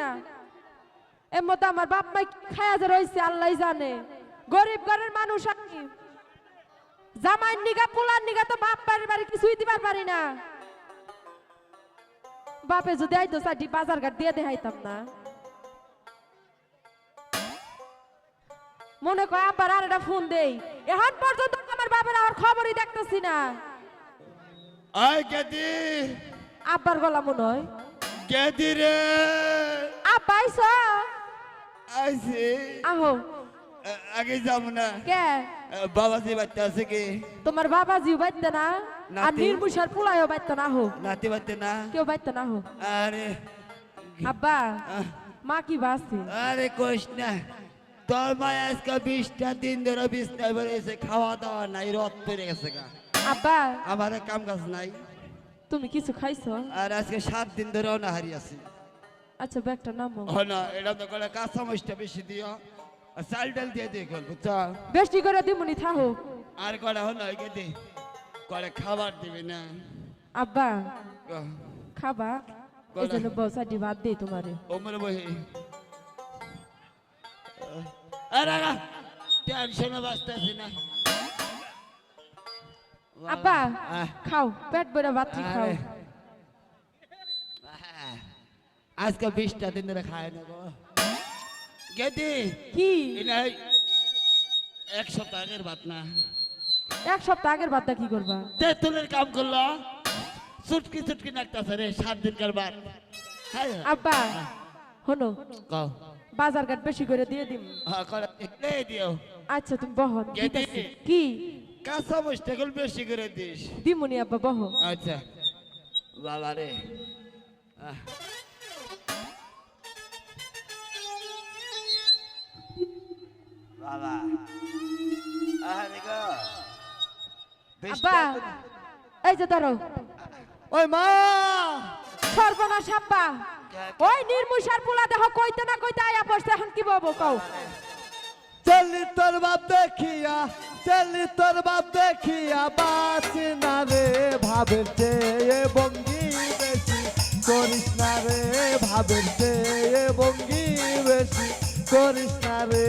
না এর মধ্যে আমার বাপ মা খায়া যে রয়েছে আল্লাহ জানে। গরিব ঘরের মানুষ আমি। নিগা পোলার নিগা তো বাপ বাড়ি বাড়ি কিছুই দিবার পারি না। বাপে যদি আইতো বাজার ঘাট দিয়ে দেখাইতাম না। মনে কয় আবার আর একটা ফোন দেই। এখন পর্যন্ত আমার বাবার আর খবরই দেখতেছি না। গেদি আব্বার গলা মনে হয়। গেদি রে? আইস আইসি আহো। আগে যাব না। কে? বাবাজি বাচ্চা আছে কি? তোমার বাবা জিও বাইতে না? আর? নির্মুষার পোলায়ও বাইতে না হো নাতি বাচ্চা না? কেউ বাইতে না হো আরে। আব্বা মা কি বাসি আরে কোশ না। তোর মা আজকে বিশটা দিন ধরে বিছনায় বেরিয়েছে খাওয়া দাওয়া নাই রথ পেরে গেছে গা। আব্বা। আমার কাম কাজ নাই। তুমি কিছু খাইছো? আর আজকে সাত দিন ধরে অনাহারি আছি। আচ্ছা ব্যাগটা নামো হ না এটা তো করে কাঁচা মরিচটা বেশি দিও। আর চাল ডাল দিয়ে দিয়ে কল বুঝছ? বেশি করে দিমুনি থাহো। আর কটা হল এগে দে। করে খাবার দিবি না? আব্বা খাবা? এই। জন্য বসাটি ভাত দেই তোমারে। ওমর বহি আরে টেনশনে বাঁচতেছি না। আব্বা খাও পেট ভরে ভাত খাও আরে। আহ, আজকে বিশটা দিন ধরে খায় না গো। গেদি কি? এক সপ্তাহ আগের বাত না। এক সপ্তাহ আগের ভাতটা কি করবা? তেঁতুলের কাম করল। চুটকি চুটকি নাকতাছে রে সাত দিনকার বাদ আব্বা হনো কও। বাজার ঘাট বেশি করে দিয়ে দিম। হ্যাঁ করে এই দিও। আচ্ছা তুমি বহ কে? কাঁচা মুস্তাকল বেশি করে দিস। দিমুনি আব্বা বহ আচ্ছা। বাবা রে। আহ। বাবা আরে গো আব্বা এই যে ধরো। ওই মা! সর্বনাশ আব্বা। ওই নির্মুষার পোলা দেহ কইতে না কইতে আয়া পড়ছে এখন কি বলব কও? চলি তোর বাপ দেখিয়া চলি তোর বাপ দেখিয়া বাঁচি না রে ভাবের চেয়ে বঙ্গি বেশি। করিস না রে ভাবের চেয়ে বঙ্গি বেশি। করিস না রে।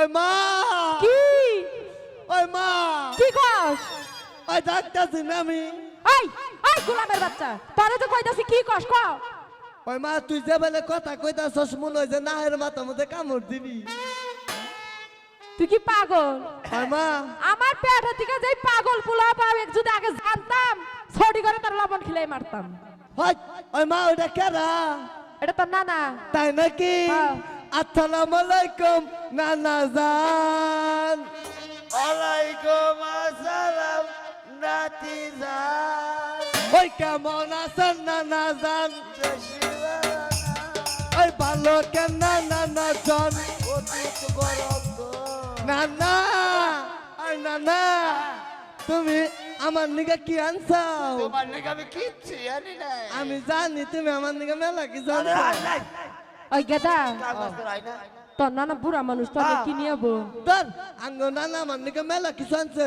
ওই মা! কি? ওই মা! কি কস? ওই ডাক্তার না আমি। এই এই গোলামের বাচ্চা তোরে তো কইতাছি কি কস ক? ওই মা তুই যে বেলে কথা কইতাছস মনে হয় যে নাহের মাথা মধ্যে কামড় দিবি। তুই কি পাগল? ওই মা! আমার পেটের থেকে যেই পাগল পোলা পাবে যদি আগে জানতাম ছড়ি করে তার লবণ খিলাই মারতাম। হয় ওই মা ওইটা কেরা? এটা তো না না তাই নাকি? হ্যাঁ। আসসালামু আলাইকুম নানা জান। ওয়ালাইকুম আসসালাম নাতি জান। ওই কেমন আছেন নানা জান? ওই ভালো কেন নানা জান? নানা ওই নানা তুমি আমার নিকে কি আনছাও? তোমার নাকি আমি কিচ্ছু জানি না আমি জানি তুমি আমার নিকে মেলা কি আরে আর নাই। ওই গেদা। তোর নানা বুড়া মানুষ তোকে কি নিয়ে তোর আঙ্গ নানা আমার নিকে মেলা কিছু আনছে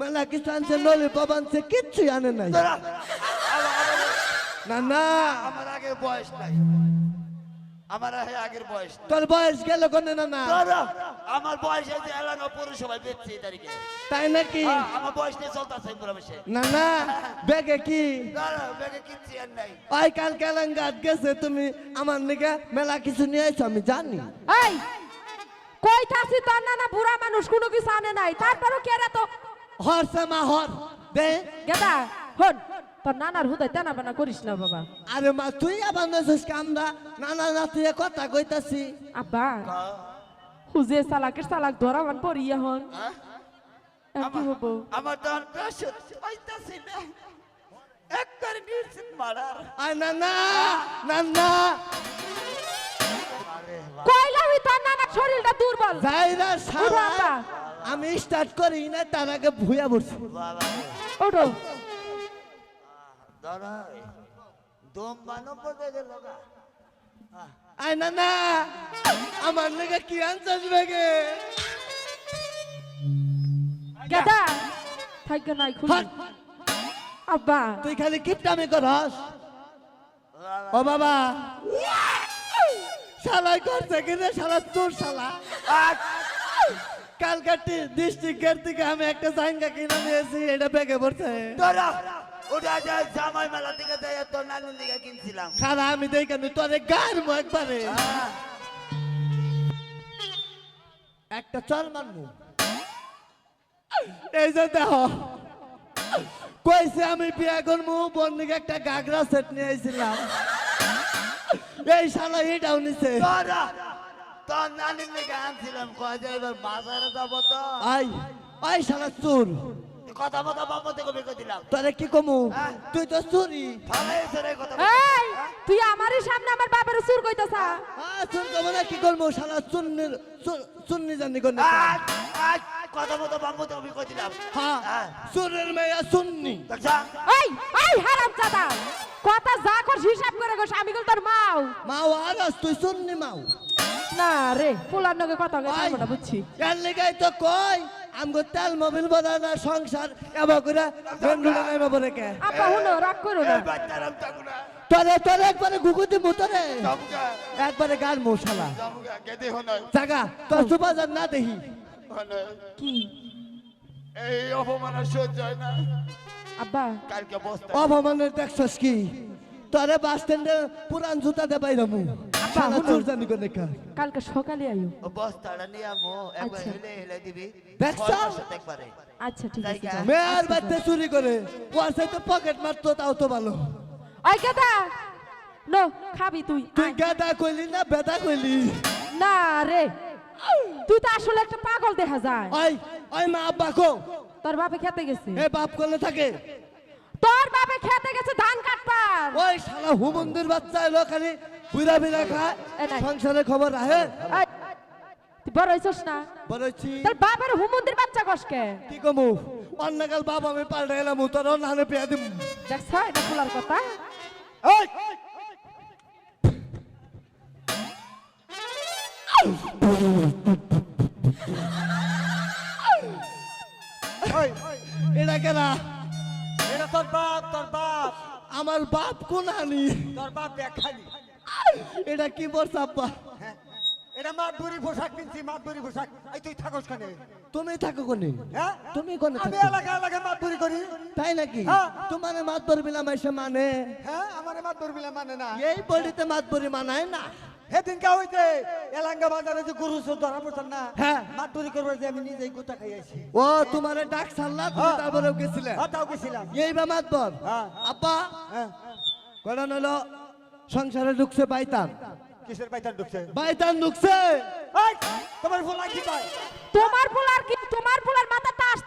মেলা কিছু আনছে ললিপপ আনছে কিচ্ছু আনে নাই। নানা। আমার আগের বয়স নাই। আমার আগে আগের বয়স তোর বয়স গেল কোনে নানা তোরা, আমার বয়স এই যে এলাকা পৌরসভায় বেচছে এই তারিখে। তাই নাকি? আমার বয়স নিয়ে চলতেছে পুরোবেশে। নানা বেগে কি? ব্যাগে কিচ্ছু আর নাই। ওই কাল কালাঙ্গাত গেছে তুমি আমার নিকে মেলা কিছু নিয়ে আইছো আমি জানি। এই কই থাকছি তোর নানা বুড়া মানুষ কোনো কিছু আনে নাই। তারপরও কে রে তো? হর সে মা হর। দে। গেদা হন। তোর নানার হুদায় তেনা বেনা করিস না বাবা। আরে মা তুই আবার নছিস কামদা নানা না তুই কথা কইতাছি। আব্বা হুজে সালাকের সালাক ধরা মান পড়ি এখন। হ্যাঁ? কি হব? আমার তো আর পাইতাছি না। একবার নিশ্চিত মারার। আয় নানা নানা। কইলা হই তোর নানার শরীরটা দুর্বল। যাই না সারা আমি স্টার্ট করি না তার আগে ভুয়া বাবা ওঠো দাঁড়াই দম বানো পড়ে গেল গা আয় নানা আমার নাকি কি আনছিস বেগে গেদা থাকবে নাই খুলি। আব্বা। তুই খালি কিপটামি করস। বাবা ও বাবা। শালাই করছে কি রে শালা তোর শালা? কালকাটি ডিস্ট্রিক্টের থেকে আমি একটা জাইঙ্গা কিনে নিয়েছি এটা ব্যাগে পড়ছে। ওটা যা জামাই মেলা থেকে যাই তোর নানুর দিকে কিনছিলাম। আমি দেই কেন তোরে গার মো একবারে। একটা চল মারমু। এই যে দেহ কইছে আমি বিয়া করব বন্দিকে একটা গাগরা সেট নিয়ে আইছিলাম। এই শালা এটাও নিছে। তোর নানির দিকে আনছিলাম কয় যে এবার বাজারে যাব তো। আই আই শালা চোর। কথা মতো থেকে বের দিলাম। তোরে কি কমু? হ্যাঁ। তুই তো চুরি। হয়েছে রে কথা এই তুই আমারই সামনে আমার বাপের সুর কইতাছা। হ্যাঁ। চুর কমু না কি করব? শালা চুন্নির চুন্নি জানি কোন আজ আজ কথা মতো থেকে বের দিলাম। হ্যাঁ হ্যাঁ। চুরের মেয়া চুন্নি এই এই হারাম চাদা। কথা যা কর হিসাব করে গো আমি তোর মাও। মাও আগাস তুই চুন্নি মাও। না রে পোলার নগে কথা কই আমরা বুঝছি। এর লেগাই তো কই আমগো তেল মোবিল বদা না সংসার এবা করে নাইবা বলে কে আপা হুনো রাগ করো না। বাচ্চারাম তোরে তোরে একবারে গুগুতি মুতরে একবারে গান মশালা। গেদে হনয় জাগা তোর সুবাজার না দেখি হনয় কি? এই অপমান সহ্য হয় না। আব্বা। কালকে বস্তা। অপমানের দেখছস কি? তোরে বাস স্ট্যান্ডে পুরান জুতা দে বাইরামু শালা জানি কোনে কা কালকে সকালে আইও ও বস্তাটা নিয়ে আমো একবার আচ্ছা। হেলে হেলে দিবি। দেখছ? একবারে। আচ্ছা ঠিক আছে জায়গা। বাচ্চা চুরি করে ওর সাথে পকেট মারতো তাও তো ভালো। ওই কেদা নো খাবি তুই তুই গাদা কইলি না বেদা কইলি? না রে তুই তো আসলে একটা পাগল দেখা যায়। ওই ওই মা আব্বা কো। তোর বাপে খেতে গেছে। এ বাপ করলে থাকে। তোর বাপে খেতে গেছে ধান কাটবার। ওই শালা হুমন্দির বাচ্চা এলো বুড়া বিড়া খায়। সংসারের খবর তুই বড় হইছস না? বলেছি তোর বাপের হুমন্দির বাচ্চা কসকে কি? কমু? অন্যকাল বাবা আমি পাল্টে গেলাম তোর নানে পেয়ে দিম। দেখছ এটা খোলার কথা। এই! এটা কেনা? এটা তোর বাপ তোর বাপ। আমার বাপ কোন আনি তোর বাপ দেখ খালি এটা কি বলছ আব্বা? হ্যাঁ এটা মাতবুরি পোশাক কিনছি মাতবুরি পোশাক। এই তুই থাকস কানে? তুমি থাকো কোনে? হ্যাঁ? তুমি কোনে আমি এলাকা এলাকা মাতবুরি করি। তাই নাকি? হ্যাঁ। তোমার মাত বরবিলাম এসে মানে? হ্যাঁ আমার মাতবুরি বিলা মানে না। এই বডিতে মাত বরি মানায় না। সেদিন কা হইতে এলাঙ্গা বাজারে যে গরু সো ধরা পড়ছেন না? হ্যাঁ। মাতবুরি করবার যে আমি নিজেই গোটা খাই আইছি। ও তোমার ডাক তুমি হ্যাঁ। গেছিলে। হ্যাঁ তাও গেছিলাম। এই বা মাত বর হ্যাঁ। আব্বা হ্যাঁ। কয়টা হলো সংসারে ঢুকছে বাইতান। কিসের পাইতান ঢুকছে? বাইতান ঢুকছে। এই, তোমার ফোলা কি কয়? তোমার পোলার কি তোমার পোলার মাথা তাস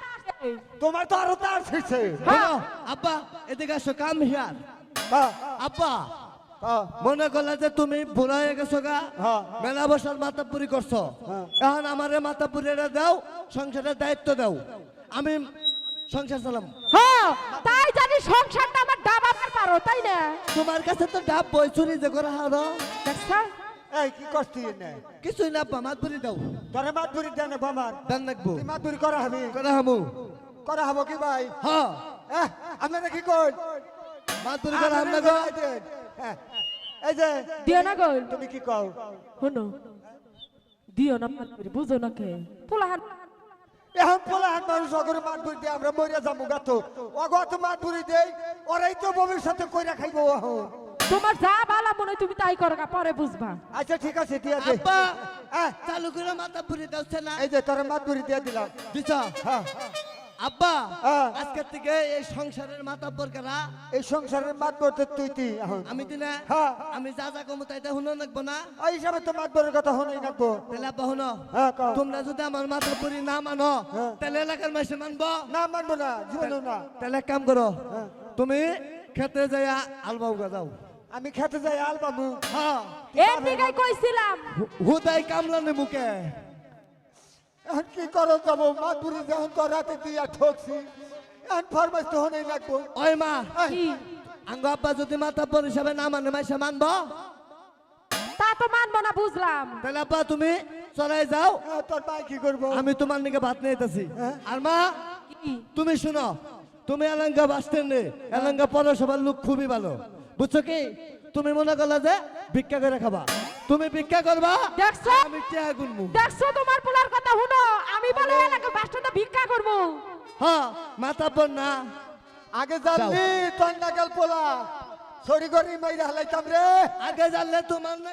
তোমার তো আরও তার ছিড়ছে হলো, আব্বা এদিকে আসো কাম হিয়ার। হ্যাঁ। আব্বা হ্যাঁ। মনে করলে যে তুমি বুড়া হয়ে গেছো গা? হ্যাঁ। মেলা বছর মাতাপুরি করছ। হ্যাঁ। এখন আমারে মাতাপুরিটা দাও সংসারের দায়িত্ব দাও। আমি সংসার চালাম হ্যাঁ তাই জানি সংসারটা আমার পারো তাই না? তোমার কাছে তো ডাব বই চুরি যে করে হারো দেখছ এই কি করছি নে কিছুই না আব্বা মাতপুরি দাও। তোরে মাতবুরি দেন আমার দান রাখব তুই মাতবুরি করা হবি। করে হামু করা হব কি ভাই? হ্যাঁ। আপনারা কি কই? করে হাম না গো। হ্যাঁ, এই যে দিও না গো। তুমি কি কও? শুনো। দিও না মাত করে বুঝো না কে। পোলাহান এখন পোলা হাত মানুষ অগর মাতবুরি দিয়ে আমরা মরিয়া যাব গাত অগত মাতবুরি দেই ওরাই তো ভবিষ্যতে কইরা খাইবো এখন তোমার যা ভালো মনে হয় তুমি তাই করো গা, পরে বুঝবা। আচ্ছা ঠিক আছে দিয়া দে। আব্বা হ্যাঁ, চালু করে মাথা পুরি দাওছে না এই যে তোর তোরা মাতবুরি দিয়ে দিলাম। দিছা? হ্যাঁ। আব্বা হ্যাঁ। আজকের থেকে এই সংসারের মাতাব্বর কারা এই সংসারের মাতবরতে তুই তুই আমি দিনে হ্যাঁ। আমি যা যা কমু তাইতে শুনো নাকবো না ওই হিসাবে তো মাতবরের কথা হনই নাকবো তাহলে আব্বা শুনো হ্যাঁ। তোমরা যদি আমার মাতাব্বরি না মানো হ্যাঁ। তাহলে এলাকার মাসে মানবো না মানবো না জীবনেও না তাহলে কাম করো হ্যাঁ। তুমি খেতে যাইয়া আলবাউ যাও আমি খেতে যাই আল বাবু হ্যাঁ এর দিকেই কইছিলাম হু- হুদাই কামলানে মুখে এখন কি করো যাব মাতবুরি যখন তো রাতে দিয়া ঠকছি। এখন ফরমাইশ তো হনই লাগবো। ওই মা কি? আঙ্গ আব্বা যদি মাতাব্বর হিসাবে না মানে মাসে মানবো? তা তো মানবো না বুঝলাম। তাহলে আব্বা তুমি চলাই যাও। হ্যাঁ, তোর মা কি করব? আমি তোমার নিকে ভাত নিতেছি হ্যাঁ। আর মা তুমি শুনো তুমি এলাঙ্গা বাস স্ট্যান্ডে এলাঙ্গা পৌরসভার লোক খুবই ভালো। বুঝছ কি? তুমি মনে করলে যে ভিক্ষা করে খাবা। তুমি ভিক্ষা করবা? দেখছ? আমি টিয়া গুনবো দেখছ তোমার পোলার কথা? শুনো আমি বলে এলাকা বাসটা ভিক্ষা করব। হ্যাঁ মাথা পর না। আগে জানলি তোর নাগাল পোলা। সরি করি মাইরা হালাইতাম রে। আগে জানলে তোমার না